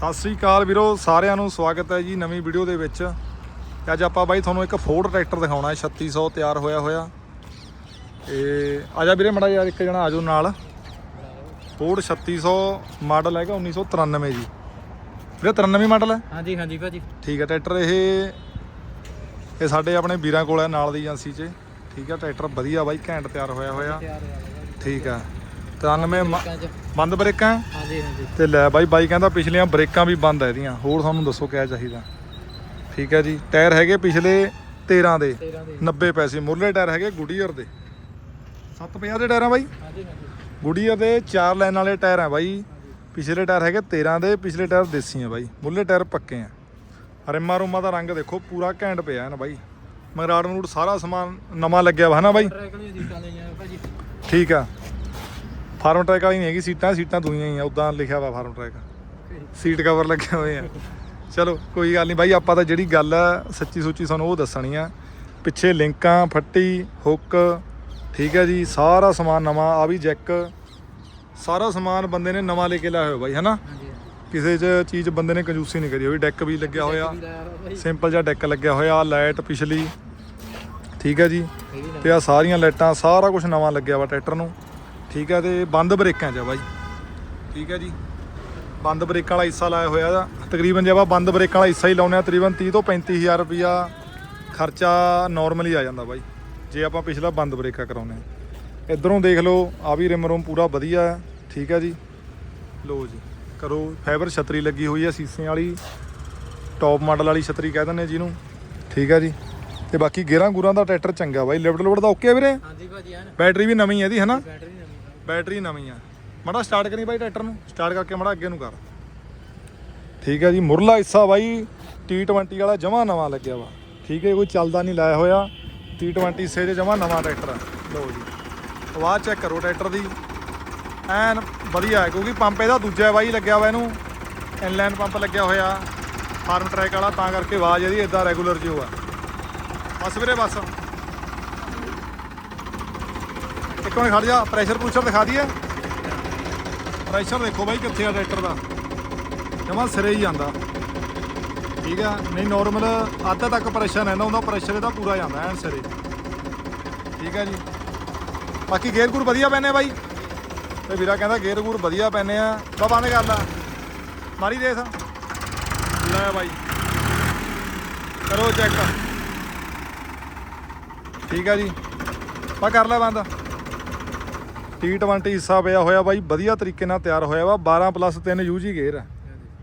ਸਤਿ ਸ੍ਰੀ ਅਕਾਲ ਵੀਰੋ ਸਾਰਿਆਂ ਨੂੰ ਸਵਾਗਤ ਹੈ ਜੀ ਨਵੀਂ ਵੀਡੀਓ ਦੇ ਵਿੱਚ। ਅੱਜ ਆਪਾਂ ਬਾਈ ਤੁਹਾਨੂੰ ਇੱਕ ਫੋਰਡ ਟਰੈਕਟਰ ਦਿਖਾਉਣਾ ਹੈ 3600 ਤਿਆਰ ਹੋਇਆ ਹੋਇਆ। ਤੇ ਆ ਜਾ ਵੀਰੇ ਮੜਾ ਯਾਰ ਇੱਕ ਜਣਾ ਆਜੋ ਨਾਲ। ਫੋਰਡ 3600 ਮਾਡਲ ਹੈਗਾ 1993 ਜੀ। ਵੀਰੇ 93 ਮਾਡਲ ਹੈ? ਹਾਂਜੀ ਹਾਂਜੀ ਭਾਜੀ। ਠੀਕ ਹੈ ਟਰੈਕਟਰ ਇਹ ਇਹ ਸਾਡੇ ਆਪਣੇ ਵੀਰਾਂ ਕੋਲ ਹੈ ਨਾਲ ਦੀ ਏਜੰਸੀ 'ਚ। ਠੀਕ ਹੈ ਟਰੈਕਟਰ ਵਧੀਆ ਬਾਈ ਘੈਂਟ ਤਿਆਰ ਹੋਇਆ ਹੋਇਆ। ਠੀਕ ਹੈ। 93 ਮ- ਬੰਦ ਬ੍ਰੇਕਾਂ? ਹੈ? ਹਾਂਜੀ ਹਾਂਜੀ। ਤੇ ਲੈ ਬਾਈ ਬਾਈ ਕਹਿੰਦਾ ਪਿਛਲੀਆਂ ਬ੍ਰੇਕਾਂ ਵੀ ਬੰਦ ਐ ਇਹਦੀਆਂ। ਹੋਰ ਤੁਹਾਨੂੰ ਦੱਸੋ ਕਿਆ ਚਾਹੀਦਾ। ਠੀਕ ਹੈ ਜੀ। ਟਾਇਰ ਹੈਗੇ ਪਿਛਲੇ 13 ਦੇ। 13 ਦੇ। 90 ਪੈਸੇ। ਮੁੱਢਲੇ ਟਾਇਰ ਹੈਗੇ ਗੁਡੀਅਰ ਦੇ। 750 ਦੇ ਟਾਇਰ ਆ ਬਾਈ? ਹਾਂਜੀ ਹਾਂਜੀ। ਗੁਡੀਅਰ ਦੇ ਚਾਰ ਲਾਈਨ ਵਾਲੇ ਟਾਇਰ ਆ ਬਾਈ। ਪਿਛਲੇ ਟਾਇਰ ਹੈਗੇ 13 ਦੇ ਪਿਛਲੇ ਟਾਇਰ ਦੇਸੀ ਆ ਬਾਈ। ਮੁੱਢਲੇ ਟਾਇਰ ਪੱਕੇ ਆ। ਰਿਮਾ ਰੁਮਾ ਦਾ ਰੰਗ ਦੇਖੋ ਪੂਰਾ ਘੈਂਟ ਪਿਆ ਹੈ ਨਾ ਬਾਈ। ਮਗਰਾੜ ਮਰੂੜ ਸਾਰਾ ਸਮਾਨ ਨਵਾਂ ਲੱਗਿਆ ਵਾ ਹਨਾ ਬਾਈ? ਟਰੈਕ ਵਾਲੀਆਂ ਸੀਟਾਂ ਲਈਆਂ ਭਾਜੀ। ਠੀਕ ਆ। ਫਾਰਮ ਟਰੈਕ ਵਾਲੀ ਨਹੀਂ ਹੈਗੀ ਸੀਟਾਂ ਸੀਟਾਂ ਦੂਈਆਂ ਹੀ ਆ ਉਦਾਂ ਲਿਖਿਆ ਵਾ ਫਾਰਮ ਟਰੈਕ। ਸੀਟ ਕਵਰ ਲੱਗੇ ਹੋਏ ਆ। ਚਲੋ ਕੋਈ ਗੱਲ ਨਹੀਂ ਬਾਈ ਆਪਾਂ ਤਾਂ ਜਿਹੜੀ ਗੱਲ ਆ ਸੱਚੀ ਸੁੱਚੀ ਸਾਨੂੰ ਉਹ ਦੱਸਣੀ ਆ। ਪਿੱਛੇ ਲਿੰਕਾਂ ਫੱਟੀ ਹੁੱਕ ਠੀਕ ਹੈ ਜੀ ਸਾਰਾ ਸਮਾਨ ਨਵਾਂ ਆ ਵੀ ਜੈਕ। ਸਾਰਾ ਸਮਾਨ ਬੰਦੇ ਨੇ ਨਵਾਂ ਲੈ ਕੇ ਲਾਇਆ ਹੋਇਆ ਬਾਈ ਹਨਾ? ਕਿਸੇ 'ਚ ਚੀਜ਼ ਬੰਦੇ ਨੇ ਕੰਜੂਸੀ ਨਹੀਂ ਕਰੀ ਹੋਈ ਡੈਕ ਵੀ ਲੱਗਿਆ ਹੋਇਆ। ਸਿੰਪਲ ਜਿਹਾ ਡੈਕ ਲੱਗਿਆ ਹੋਇਆ ਲਾਈਟ ਪਿਛਲੀ। ਠੀਕ ਹੈ ਜੀ। ਤੇ ਆ ਸਾਰੀਆਂ ਲਾਈਟਾਂ ਸਾਰਾ ਕੁਝ ਨਵਾਂ ਲੱਗਿਆ ਵਾ ਟਰੈਕਟਰ ਨੂੰ। ਠੀਕ ਹੈ ਤੇ ਬੰਦ ਬ੍ਰੇਕਾਂ 'ਚ ਆ ਬਾਈ। ਠੀਕ ਹੈ ਜੀ। ਬੰਦ ਬ੍ਰੇਕਾਂ ਵਾਲਾ ਹਿੱਸਾ ਲਾਇਆ ਹੋਇਆ ਦਾ ਤਕਰੀਬਨ ਜੇ ਆਪਾਂ ਬੰਦ ਬ੍ਰੇਕਾਂ ਵਾਲਾ ਹਿੱਸਾ ਹੀ ਲਾਉਨੇ ਆ ਤਕਰੀਬਨ 30 ਤੋਂ 35000 ਰੁਪਿਆ ਖਰਚਾ ਨਾਰਮਲੀ ਆ ਜਾਂਦਾ ਬਾਈ। ਜੇ ਆਪਾਂ ਪਿਛਲਾ ਬੰਦ ਬ੍ਰੇਕਾਂ ਕਰਾਉਨੇ ਆ ਇਧਰੋਂ ਦੇਖ ਲਓ ਆ ਵੀ ਰਿਮ ਰੋਮ ਪੂਰਾ ਵਧੀਆ ਹੈ। ਠੀਕ ਹੈ ਜੀ। ਲੋ ਜੀ ਕਰੋ ਫਾਈਬਰ ਛਤਰੀ ਲੱਗੀ ਹੋਈ ਹੈ ਸੀਸੇ ਵਾਲੀ ਟੌਪ ਮਾਡਲ ਵਾਲੀ ਛਤਰੀ ਕਹਿ ਦਿੰਦੇ ਜਿਹਨੂੰ। ਠੀਕ ਹੈ ਜੀ। ਤੇ ਬਾਕੀ ਗੇਰਾਂ ਗੁਰਾਂ ਦਾ ਟਰੈਕਟਰ ਚੰਗਾ ਬਾਈ। ਲਿਫਟ ਲੁਫਟ ਦਾ ਓਕੇ ਵੀਰੇ? ਹਾਂਜੀ ਭਾਜੀ ਐਨ ਬੈਟਰੀ ਵੀ ਨਵੀਂ ਹੈ ਇਹਦੀ ਹਨਾ ਬੈਟਰੀ। ਬੈਟਰੀ ਨਵੀਂ ਆ। ਮੜਾ ਸਟਾਰਟ ਕਰੀ ਬਾਈ ਟਰੈਕਟਰ ਨੂੰ। ਸਟਾਰਟ ਕਰਕੇ ਮੜਾ ਅੱਗੇ ਨੂੰ ਕਰ। ਠੀਕ ਹੈ ਜੀ, ਮੁਰਲਾ ਹਿੱਸਾ ਬਾਈ T20 ਵਾਲਾ ਜਮਾ ਨਵਾਂ ਲੱਗਿਆ ਵਾ। ਠੀਕ ਹੈ, ਕੋਈ ਚੱਲਦਾ ਨਹੀਂ, ਲਾਇਆ ਹੋਇਆ। T20 ਸੇ ਦੇ ਜਮਾ ਨਵਾਂ ਟਰੈਕਟਰ ਆ। ਲਓ ਜੀ, ਆਵਾਜ਼ ਚੈੱਕ ਕਰੋ ਟਰੈਕਟਰ ਦੀ। ਐਨ ਵਧੀਆ ਹੈ, ਕਿਉਂਕਿ ਪੰਪ ਇਹਦਾ ਦੂਜਾ ਬਾਈ ਲੱਗਿਆ ਹੋਇਆ ਇਹਨੂੰ। ਇਨਲਾਈਨ ਪੰਪ ਲੱਗਿਆ ਹੋਇਆ। ਫਾਰਮ ਟਰੈਕ ਵਾਲਾ, ਤਾਂ ਕਰਕੇ ਆਵਾਜ਼ ਇਹਦੀ ਇਦਾਂ ਰੈਗੂਲਰ ਜਿਹਾ ਆ। ਬਸ ਵੀਰੇ, ਬਸ। ਇੱਕ ਮਿੰਟ ਖੜ ਜਾ ਪ੍ਰੈਸ਼ਰ ਪ੍ਰੂਸ਼ਰ ਦਿਖਾ ਦਈਏ। ਪ੍ਰੈਸ਼ਰ ਦੇਖੋ ਬਾਈ ਕਿੱਥੇ ਆ ਟਰੈਕਟਰ ਦਾ। ਜਮਾ ਸਿਰੇ ਹੀ ਜਾਂਦਾ। ਠੀਕ ਆ, ਨਹੀਂ ਨਾਰਮਲ ਅੱਧਾ ਤੱਕ ਪ੍ਰੈਸ਼ਰ ਰਹਿੰਦਾ ਹੁੰਦਾ ਪ੍ਰੈਸ਼ਰ ਇਹਦਾ ਪੂਰਾ ਜਾਂਦਾ ਐਨ ਸਿਰੇ। ਠੀਕ ਆ ਜੀ। ਬਾਕੀ ਗੇਅਰ ਗੂਰ ਵਧੀਆ ਪੈਨੇ ਬਾਈ। ਤੇ ਵੀਰਾ ਕਹਿੰਦਾ ਗੇਅਰ ਗੂਰ ਵਧੀਆ ਪੈਨੇ ਆ। ਬਾ ਬੰਦ ਕਰ ਮਾਰੀ ਦੇਖ। ਲੈ ਬਾਈ। ਕਰੋ ਚੈੱਕ ਠੀਕ ਆ ਜੀ। ਬਾ ਕਰ ਲੈ ਬੰਦ। T20 ਹਿੱਸਾ ਪਿਆ ਹੋਇਆ ਬਾਈ ਵਧੀਆ ਤਰੀਕੇ ਨਾਲ ਤਿਆਰ ਹੋਇਆ ਵਾ 12 ਪਲੱਸ 3 ਯੂਜੀ ਗੇਅਰ ਆ।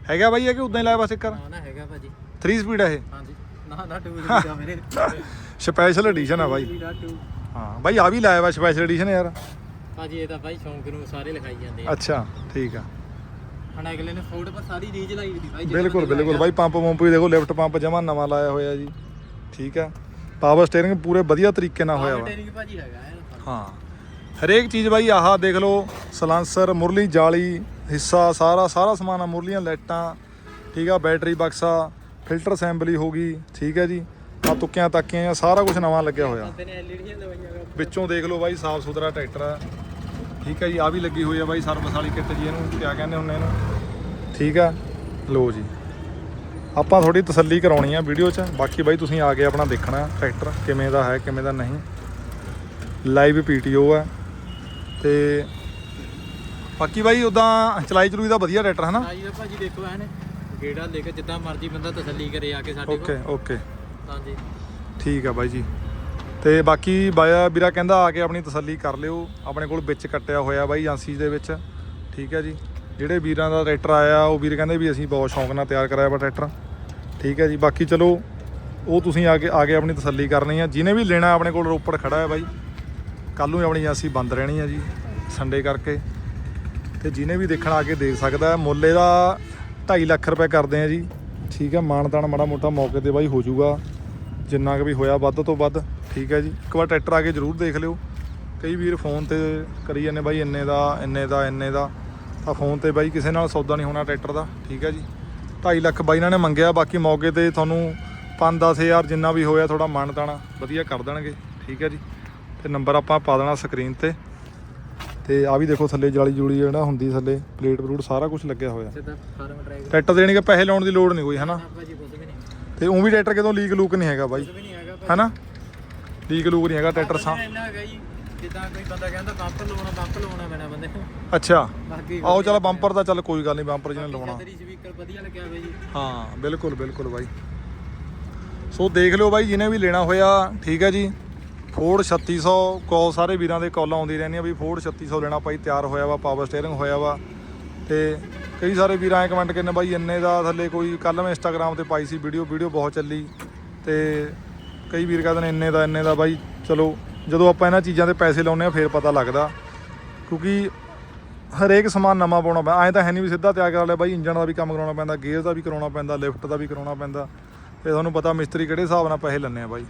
ਹੈਗਾ ਬਾਈ ਇਹ ਕਿ ਉਦਾਂ ਹੀ ਲਾਇਆ ਬਸ ਇੱਕ ਨਾ ਨਾ ਹੈਗਾ ਭਾਜੀ। 3 ਸਪੀਡ ਆ ਇਹ? ਹਾਂਜੀ। ਨਾ ਨਾ ਟੂ ਦਾ ਮੇਰੇ। ਸਪੈਸ਼ਲ ਐਡੀਸ਼ਨ ਆ ਬਾਈ। ਦਾ ਹਾਂ ਬਾਈ ਆ ਵੀ ਲਾਇਆ ਵਾ ਸਪੈਸ਼ਲ ਐਡੀਸ਼ਨ ਯਾਰ। ਭਾਜੀ ਇਹ ਤਾਂ ਭਾਈ ਸ਼ੌਂਕ ਨੂੰ ਸਾਰੇ ਲਿਖਾਈ ਜਾਂਦੇ ਆ। ਅੱਛਾ ਠੀਕ ਆ। ਹੁਣ ਅਗਲੇ ਨੇ ਫੋਰਡ ਪਰ ਸਾਰੀ ਰੀਜ ਲਾਈ ਭਾਈ ਜਿਹੜਾ ਬਿਲਕੁਲ ਬਿਲਕੁਲ ਬਾਈ ਪੰਪ ਪੰਪ ਵੀ ਦੇਖੋ ਲਿਫਟ ਪੰਪ ਜਮਾ ਨਵਾਂ ਲਾਇਆ ਹੋਇਆ ਜੀ। ਠੀਕ ਆ। ਪਾਵਰ ਸਟੀਅਰਿੰਗ ਪੂਰੇ ਵਧੀਆ ਤਰੀਕੇ ਨਾਲ ਹੋਇਆ ਵਾ। ਭਾਜੀ ਹੈਗਾ। ਹਾਂ। ਹਰੇਕ ਚੀਜ਼ ਬਾਈ ਆਹ ਦੇਖ ਲਓ ਸਲਾਂਸਰ ਮੁਰਲੀ ਜਾਲੀ ਹਿੱਸਾ ਸਾਰਾ ਸਾਰਾ ਸਮਾਨ ਆ ਮੁਰਲੀਆਂ ਲਾਈਟਾਂ ਠੀਕ ਆ ਬੈਟਰੀ ਬਕਸਾ ਫਿਲਟਰ ਅਸੈਂਬਲੀ ਹੋ ਗਈ ਠੀਕ ਹੈ ਜੀ। ਆ ਤੁੱਕਿਆਂ ਤਾਕੀਆਂ ਸਾਰਾ ਕੁਝ ਨਵਾਂ ਲੱਗਿਆ ਹੋਇਆ। ਵਿੱਚੋਂ ਦੇਖ ਲਓ ਬਾਈ ਸਾਫ਼ ਸੁਥਰਾ ਟਰੈਕਟਰ ਆ। ਠੀਕ ਹੈ ਜੀ ਆ ਵੀ ਲੱਗੀ ਹੋਈ ਆ ਬਾਈ ਸਰਵਿਸ ਵਾਲੀ ਕਿੱਟ ਜੀ ਇਹਨੂੰ ਕਿਆ ਕਹਿੰਦੇ ਹੁੰਦੇ ਇਹਨੂੰ। ਠੀਕ ਆ ਲੋ ਜੀ। ਆਪਾਂ ਥੋੜੀ ਤਸੱਲੀ ਕਰਾਉਣੀ ਆ ਵੀਡੀਓ 'ਚ। ਬਾਕੀ ਬਾਈ ਤੁਸੀਂ ਆ ਕੇ ਆਪਣਾ ਦੇਖਣਾ ਟਰੈਕਟਰ ਕਿਵੇਂ ਦਾ ਹੈ ਕਿਵੇਂ ਦਾ ਨਹੀਂ। ਲਾਈਵ ਪੀਟੀਓ ਆ। ਤੇ ਬਾਕੀ ਬਾਈ ਉਦਾਂ ਚਲਾਈ ਚਲੂਈ ਦਾ ਵਧੀਆ ਟਰੈਕਟਰ ਹਨਾ? ਆਈ ਦਾ ਭਾਜੀ ਦੇਖੋ ਐਨ ਗੇੜਾ ਲੈ ਕੇ ਜਿੱਦਾਂ ਮਰਜ਼ੀ ਬੰਦਾ ਤਸੱਲੀ ਕਰੇ ਆ ਕੇ ਸਾਡੇ ਓਕੇ ਕੋਲ ਓਕੇ ਹਾਂਜੀ। ਠੀਕ ਆ ਬਾਈ ਜੀ। ਤੇ ਬਾਕੀ ਬਾਇਆ ਵੀਰਾ ਕਹਿੰਦਾ ਆ ਕੇ ਆਪਣੀ ਤਸੱਲੀ ਕਰ ਲਿਓ ਆਪਣੇ ਕੋਲ ਵਿੱਚ ਕੱਟਿਆ ਹੋਇਆ ਬਾਈ ਏਜੰਸੀ ਦੇ ਵਿੱਚ। ਠੀਕ ਹੈ ਜੀ। ਜਿਹੜੇ ਵੀਰਾਂ ਦਾ ਟਰੈਕਟਰ ਆਇਆ ਉਹ ਵੀਰ ਕਹਿੰਦੇ ਵੀ ਅਸੀਂ ਬਹੁਤ ਸ਼ੌਂਕ ਨਾਲ ਤਿਆਰ ਕਰਾਇਆ ਵਾ ਟਰੈਕਟਰ ਠੀਕ ਹੈ ਜੀ। ਬਾਕੀ ਚਲੋ ਉਹ ਤੁਸੀਂ ਆ ਕੇ ਆ ਕੇ ਆਪਣੀ ਤਸੱਲੀ ਕਰਨੀ ਆ। ਜਿਹਨੇ ਵੀ ਲੈਣਾ ਆਪਣੇ ਕੋਲ ਰੋਪੜ ਖੜਾ ਹੈ ਬਾਈ। ਕੱਲ ਨੂੰ ਆਪਣੀ ਏਜੰਸੀ ਬੰਦ ਰਹਿਣੀ ਆ ਜੀ ਸੰਡੇ ਕਰਕੇ। ਤੇ ਜਿਹਨੇ ਵੀ ਦੇਖਣ ਆ ਕੇ ਦੇਖ ਸਕਦਾ, ਮੁੱਲੇ ਦਾ ਇਹਦਾ 2.5 ਲੱਖ ਰੁਪਏ ਕਰਦੇ ਆ ਜੀ। ਠੀਕ ਹੈ ਮਾਨਤਾਨ ਮਾੜਾ ਮੋਟਾ ਮੌਕੇ ਤੇ ਬਾਈ ਹੋ ਜਾਊਗਾ ਜਿੰਨਾ ਕੁ ਵੀ ਹੋਇਆ ਵੱਧ ਤੋਂ ਵੱਧ, ਠੀਕ ਹੈ ਜੀ। ਇੱਕ ਵਾਰ ਟਰੈਕਟਰ ਆ ਕੇ ਜ਼ਰੂਰ ਦੇਖ ਲਿਓ। ਕਈ ਵੀਰ ਫੋਨ ਤੇ ਕਰੀ ਜਾਂਦੇ ਬਾਈ, ਇੰਨੇ ਦਾ ਇੰਨੇ ਦਾ ਇੰਨੇ ਦਾ। ਤਾਂ ਫੋਨ ਤੇ ਬਾਈ ਕਿਸੇ ਨਾਲ ਸੌਦਾ ਨਹੀਂ ਹੋਣਾ ਟਰੈਕਟਰ ਦਾ, ਠੀਕ ਹੈ ਜੀ। 2.5 ਲੱਖ ਬਾਈ ਇਹਨਾਂ ਨੇ ਮੰਗਿਆ, ਬਾਕੀ ਮੌਕੇ ਤੇ ਤੁਹਾਨੂੰ 5-10000 ਜਿੰਨਾ ਵੀ ਹੋਇਆ ਥੋੜਾ ਮਾਨਤਾਣਾ ਵਧੀਆ ਕਰ ਦੇਣਗੇ, ਠੀਕ ਹੈ ਜੀ। ਤੇ ਨੰਬਰ ਆਪਾਂ ਪਾ ਦੇਣਾ ਸਕਰੀਨ ਤੇ। ਤੇ ਆ ਵੀ ਦੇਖੋ ਥੱਲੇ ਜਾਲੀ ਜੂਲੀ ਜਿਹੜਾ ਹੁੰਦੀ ਥੱਲੇ ਪਲੇਟ ਪਲੂਟ ਸਾਰਾ ਕੁਝ ਲੱਗਿਆ ਹੋਇਆ। ਟਰੈਕਟਰ ਦੇਣੀ ਕਿ ਪੈਸੇ ਲਾਉਣ ਦੀ ਲੋੜ ਨਹੀਂ ਕੋਈ ਹਨਾ? ਤੇ ਉਹ ਵੀ ਟਰੈਕਟਰ ਕਿਤੋਂ ਲੀਕ ਲੂਕ ਨਹੀਂ ਹੈਗਾ ਬਾਈ। ਹਨਾ? ਲੀਕ ਲੂਕ ਨਹੀਂ ਹੈਗਾ ਟਰੈਕਟਰ ਸਾ ਇੰਨਾ ਹੈਗਾ ਜੀ ਜਿੱਦਾਂ ਕੋਈ ਬੰਦਾ ਕਹਿੰਦਾ ਬੰਪ ਲਵਾਉਣਾ ਬੰਪ ਲਵਾਉਣਾ ਪੈਣਾ ਬੰਦੇ ਨੂੰ। ਅੱਛਾ। ਆਓ ਚੱਲ ਬੰਪਰ ਦਾ ਚੱਲ ਕੋਈ ਗੱਲ ਨਹੀਂ ਬੰਪਰ ਜਿਹਨੇ ਲਵਾਉਣਾ। ਤੇਰੀ ਸਪੀਕਰ ਵਧੀਆ ਲੱਗਿਆ ਹੋਇਆ ਜੀ। ਹਾਂ ਬਿਲਕੁਲ ਬਿਲਕੁਲ ਬਾਈ। ਸੋ ਦੇਖ ਲਿਓ ਬਾਈ ਜਿਹਨੇ ਵੀ ਲੈਣਾ ਹੋਇਆ ਠੀਕ ਹੈ ਜੀ। ਫੋਰਡ 3600 ਕਾਲ ਸਾਰੇ ਵੀਰਾਂ ਦੇ ਕਾਲਾਂ ਆਉਂਦੀ ਰਹਿੰਦੀਆਂ ਵੀ ਫੋਰਡ 3600 ਲੈਣਾ ਭਾਈ, ਤਿਆਰ ਹੋਇਆ ਵਾ ਪਾਵਰ ਸਟੀਅਰਿੰਗ ਹੋਇਆ ਵਾ। ਤੇ ਕਈ ਸਾਰੇ ਵੀਰਾਂ ਐ ਕਮੈਂਟ ਕਰਨੇ ਬਾਈ, ਇੰਨੇ ਦਾ ਥੱਲੇ ਕੋਈ ਕੱਲ ਮੈਂ ਇੰਸਟਾਗ੍ਰam ਤੇ ਪਾਈ ਸੀ ਵੀਡੀਓ ਵੀਡੀਓ ਬਹੁਤ ਚੱਲੀ। ਤੇ ਕਈ ਵੀਰ ਕਹਿੰਦੇ ਨੇ ਇੰਨੇ ਦਾ ਇੰਨੇ ਦਾ ਬਾਈ, ਚਲੋ, ਜਦੋਂ ਆਪਾਂ ਇਹਨਾਂ ਚੀਜ਼ਾਂ ਤੇ ਪੈਸੇ ਲਾਉਂਦੇ ਆ ਫੇਰ ਪਤਾ ਲੱਗਦਾ। ਕਿਉਂਕਿ ਹਰੇਕ ਸਮਾਨ ਨਵਾਂ ਪਾਉਣਾ ਪੈਂਦਾ ਐਂ ਤਾਂ ਹੈ ਨਹੀਂ ਵੀ ਸਿੱਧਾ ਤਿਆਰ ਕਰ ਲਿਆ, ਬਾਈ ਇੰਜਣ ਦਾ ਵੀ ਕੰਮ ਕਰਾਉਣਾ ਪੈਂਦਾ ਗੇਅਰ ਦਾ ਵੀ ਕਰਾਉਣਾ ਪੈਂਦਾ ਲਿਫਟ ਦਾ ਵੀ ਕਰਾਉਣਾ ਪੈਂਦਾ। ਤੇ ਤੁਹਾਨੂੰ ਪਤਾ ਮਿਸਤਰੀ ਕਿਹੜੇ ਹਿਸਾਬ ਨਾਲ ਪੈਸੇ ਲੈਂਦੇ ਆ ਬਾਈ।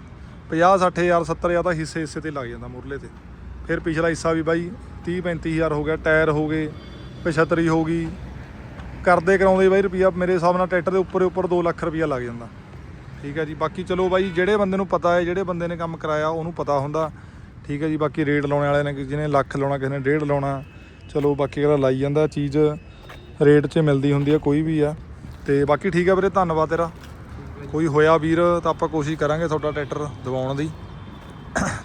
50 60000 70000 ਦਾ ਹਿੱਸੇ ਹਿੱਸੇ ਤੇ ਲੱਗ ਜਾਂਦਾ ਮੁਰਲੇ ਤੇ। ਫਿਰ ਪਿਛਲਾ ਹਿੱਸਾ ਵੀ ਬਾਈ 30 35000 ਹੋ ਗਿਆ, ਟਾਇਰ ਹੋ ਗਏ, ਪਛਤਰੀ ਹੋ ਗਈ। ਕਰਦੇ ਕਰਾਉਂਦੇ ਬਾਈ ਰੁਪਿਆ ਮੇਰੇ ਹਿਸਾਬ ਨਾਲ ਟਰੈਕਟਰ ਦੇ ਉੱਪਰ ਉੱਪਰ 2 ਲੱਖ ਰੁਪਿਆ ਲੱਗ ਜਾਂਦਾ। ਠੀਕ ਹੈ ਜੀ, ਬਾਕੀ ਚਲੋ ਬਾਈ ਜਿਹੜੇ ਬੰਦੇ ਨੂੰ ਪਤਾ ਹੈ, ਜਿਹੜੇ ਬੰਦੇ ਨੇ ਕੰਮ ਕਰਾਇਆ ਉਹਨੂੰ ਪਤਾ ਹੁੰਦਾ। ਠੀਕ ਹੈ ਜੀ, ਬਾਕੀ ਰੇਟ ਲਾਉਣੇ ਵਾਲੇ ਨੇ, ਜਿਹਨੇ ਲੱਖ ਲਾਉਣਾ, ਕਿਸੇ ਨੇ ਡੇਢ ਲਾਉਣਾ, ਚਲੋ ਬਾਕੀ ਅਗਲਾ ਲਾਈ ਜਾਂਦਾ। ਚੀਜ਼ ਰੇਟ 'ਚ ਮਿਲਦੀ ਹੁੰਦੀ ਆ ਕੋਈ ਵੀ ਆ। ਤੇ ਬਾਕੀ ਠੀਕ ਹੈ ਵੀਰੇ, ਧੰਨਵਾਦ ਤੇਰਾ। ਕੋਈ ਹੋਇਆ ਵੀਰ ਤਾਂ ਆਪਾਂ ਕੋਸ਼ਿਸ਼ ਕਰਾਂਗੇ ਤੁਹਾਡਾ ਟਰੈਕਟਰ ਦਿਵਾਉਣ ਦੀ।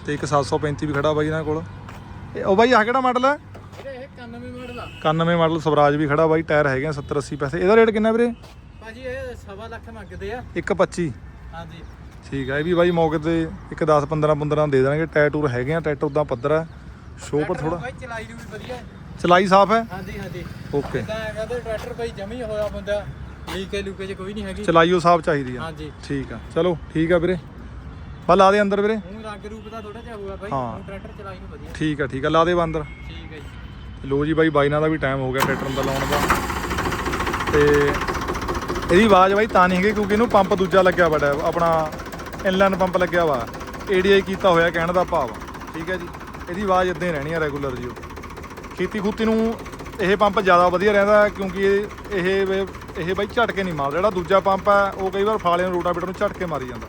ਤੇ ਇੱਕ 735 ਵੀ ਖੜਾ ਬਾਈ ਇਹਨਾਂ ਕੋਲ। ਇਹ ਉਹ ਬਾਈ ਆ ਕਿਹੜਾ ਮਾਡਲ ਹੈ ਇਹ 91 ਮਾਡਲ ਆ? 91 ਮਾਡਲ ਸਵਰਾਜ ਵੀ ਖੜਾ ਬਾਈ ਟਾਇਰ ਹੈਗੇ ਆ 70 80 ਪੈਸੇ। ਇਹਦਾ ਰੇਟ ਕਿੰਨਾ ਵੀਰੇ? ਭਾਜੀ ਇਹ ਸਵਾ ਲੱਖ ਮੰਗਦੇ ਆ। 125 ਹਾਂਜੀ। ਠੀਕ ਹੈ ਇਹ ਵੀ ਬਾਈ ਮੌਕੇ ਤੇ ਇੱਕ 10 15 15 ਦੇ ਦੇਣਗੇ। ਟਾਇਰ ਟੂਰ ਹੈਗੇ ਆ ਟਰੈਕਟਰ ਉਦਾਂ ਪੱਧਰ ਹੈ। ਸ਼ੋਅ ਪਰ ਥੋੜਾ ਭਾਈ ਚਲਾਈ ਨੂੰ ਵੀ ਵਧੀਆ। ਹੈ। ਚਲਾਈ ਸਾਫ਼ ਹੈ? ਹਾਂਜੀ ਹਾਂਜੀ। ਓਕੇ। ਇਦਾਂ ਹੈਗਾ ਤੇ ਟਰੈਕਟਰ ਭਾਈ ਜਮੀ ਹੋਇਆ ਬੰਦਾ ਲੀਕੇ ਲੂਕੇ ਚ ਕੋਈ ਨਹੀਂ ਹੈਗੀ। ਚਲਾਈਓ ਸਾਫ਼ ਚਾਹੀਦੀ ਆ। ਹਾਂਜੀ। ਠੀਕ ਆ। ਚਲੋ ਠੀਕ ਆ ਵੀਰੇ। ਬਾ ਲਾ ਦੇ ਅੰਦਰ ਵੀਰੇ। ਹੁਣ ਰੰਗ ਰੂਪ ਦਾ ਥੋੜਾ ਜਿਹਾ ਹੋਇਆ ਭਾਈ ਹਾਂ। ਹੁਣ ਟਰੈਕਟਰ ਚਲਾਈ ਨੂੰ ਵਧੀਆ। ਠੀਕ ਆ ਠੀਕ ਆ। ਲਾ ਦੇ ਬਾ ਅੰਦਰ ਠੀਕ ਹੈ ਜੀ। ਲੋ ਜੀ ਬਾਈ ਬਾਈਨਾਂ ਦਾ ਵੀ ਟਾਈਮ ਹੋ ਗਿਆ ਟਰੈਕਟਰ ਦਾ ਲਾਉਣ ਦਾ। ਤੇ ਇਹਦੀ ਆਵਾਜ਼ ਬਾਈ ਤਾਂ ਨਹੀਂ ਹੈਗੀ ਕਿਉਂਕਿ ਇਹਨੂੰ ਪੰਪ ਦੂਜਾ ਲੱਗਿਆ ਬੜਾ ਆਪਣਾ ਇਨਲਾਈਨ ਪੰਪ ਲੱਗਿਆ ਵਾ। ਏਡੀਆਈ ਕੀਤਾ ਹੋਇਆ ਕਹਿਣ ਦਾ ਭਾਵ ਠੀਕ ਹੈ ਜੀ। ਇਹਦੀ ਆਵਾਜ਼ ਇਦਾਂ ਹੀ ਰਹਿਣੀ ਆ ਰੈਗੂਲਰ ਜੀ ਉਹ ਖੇਤੀ ਖੂਤੀ ਨੂੰ ਇਹ ਪੰਪ ਜ਼ਿਆਦਾ ਵਧੀਆ ਰਹਿੰਦਾ ਕਿਉਂਕਿ ਇਹ ਇਹ ਵੇ- ਇਹ ਬਾਈ ਝਟਕੇ ਨਹੀਂ ਮਾਰਦਾ। ਜਿਹੜਾ ਦੂਜਾ ਪੰਪ ਹੈ ਉਹ ਕਈ ਵਾਰ ਫਾਲੇ ਨੂੰ ਰੋਟਾਵੇਟਰ ਨੂੰ ਝਟਕੇ ਮਾਰੀ ਜਾਂਦਾ।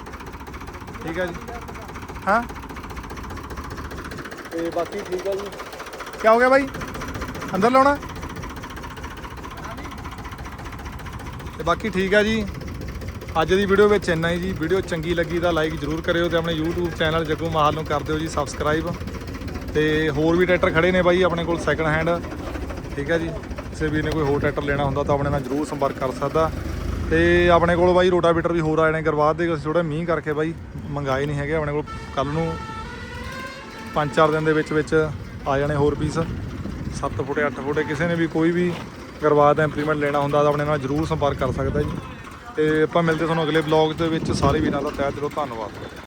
ਠੀਕ ਹੈ ਜੀ। ਹਾਂ? ਤੇ ਬਾਕੀ ਠੀਕ ਹੈ ਜੀ। ਕੀ ਹੋ ਗਿਆ ਬਾਈ? ਅੰਦਰ ਲਾਉਣਾ? ਤੇ ਬਾਕੀ ਠੀਕ ਹੈ ਜੀ। ਅੱਜ ਦੀ ਵੀਡੀਓ ਵਿੱਚ ਇੰਨਾ ਹੀ ਜੀ। ਵੀਡੀਓ ਚੰਗੀ ਲੱਗੀ ਤਾਂ ਲਾਈਕ ਜਰੂਰ ਕਰਿਓ ਤੇ ਆਪਣੇ YouTube ਚੈਨਲ ਜੱਗੂ ਮਾਹਲ ਨੂੰ ਕਰ ਦਿਓ ਜੀ ਸਬਸਕ੍ਰਾਈਬ ਤੇ ਹੋਰ ਵੀ ਟਰੈਕਟਰ ਖੜੇ ਨੇ ਬਾਈ ਆਪਣੇ ਕੋਲ ਸੈਕੰਡ ਹੈਂਡ ਠੀਕ ਹੈ ਜੀ। ਕਿਸੇ ਵੀਰ ਨੇ ਕੋਈ ਹੋਰ ਟਰੈਕਟਰ ਲੈਣਾ ਹੁੰਦਾ ਤਾਂ ਆਪਣੇ ਨਾਲ ਜਰੂਰ ਸੰਪਰਕ ਕਰ ਸਕਦਾ। ਤੇ ਆਪਣੇ ਕੋਲ ਬਾਈ ਰੋਟਾਵੇਟਰ ਵੀ ਹੋਰ ਆ ਜਾਣੇ ਗਰਵਾਦ ਦੇ, ਅਸੀਂ ਥੋੜਾ ਮੀਂਹ ਕਰਕੇ ਬਾਈ ਮੰਗਾਏ ਨਹੀਂ ਹੈਗੇ। ਆਪਣੇ ਕੋਲ ਕੱਲ ਨੂੰ 5-4 ਦਿਨ ਦੇ ਵਿੱਚ ਵਿੱਚ ਆ ਜਾਣੇ ਹੋਰ ਪੀਸ। 7 ਫੁੱਟ 8 ਫੁੱਟ, ਕਿਸੇ ਨੇ ਵੀ ਕੋਈ ਵੀ ਗਰਵਾਦ ਦਾ ਇੰਪਲੀਮੈਂਟ ਲੈਣਾ ਹੁੰਦਾ ਤਾਂ ਆਪਣੇ ਨਾਲ ਜਰੂਰ ਸੰਪਰਕ ਕਰ ਸਕਦਾ ਜੀ। ਤੇ ਆਪਾਂ ਮਿਲਦੇ ਤੁਹਾਨੂੰ ਅਗਲੇ ਬਲੌਗ ਦੇ ਵਿੱਚ। ਸਾਰੇ ਵੀਰਾਂ ਦਾ ਤਹਿ ਦਿਲੋਂ ਧੰਨਵਾਦ।